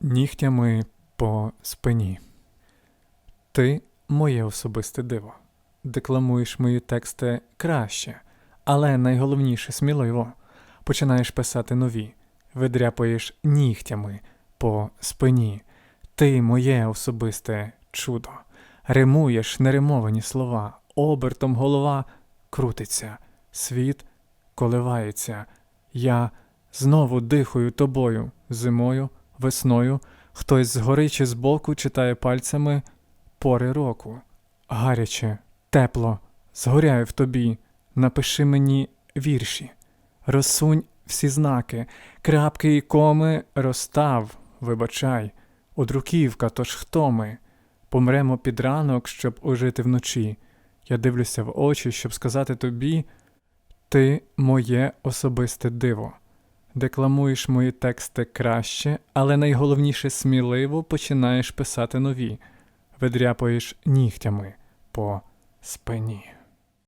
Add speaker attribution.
Speaker 1: нігтями по спині. Ти моє особисте диво. Декламуєш мої тексти краще, але найголовніше сміливо. Починаєш писати нові, видряпаєш нігтями по спині. Ти моє особисте чудо. Римуєш неримовані слова, обертом голова крутиться, світ коливається. Я знову дихаю тобою зимою, весною, хтось згори чи збоку читає пальцями пори року. Гаряче, тепло, згоряю в тобі, напиши мені вірші, розсунь всі знаки, крапки і коми розстав, вибачай, одруківка, тож хто ми? Помремо під ранок, щоб ожити вночі. Я дивлюся в очі, щоб сказати тобі, ти моє особисте диво. Декламуєш мої тексти краще, але найголовніше сміливо починаєш писати нові, видряпуєш нігтями по спині.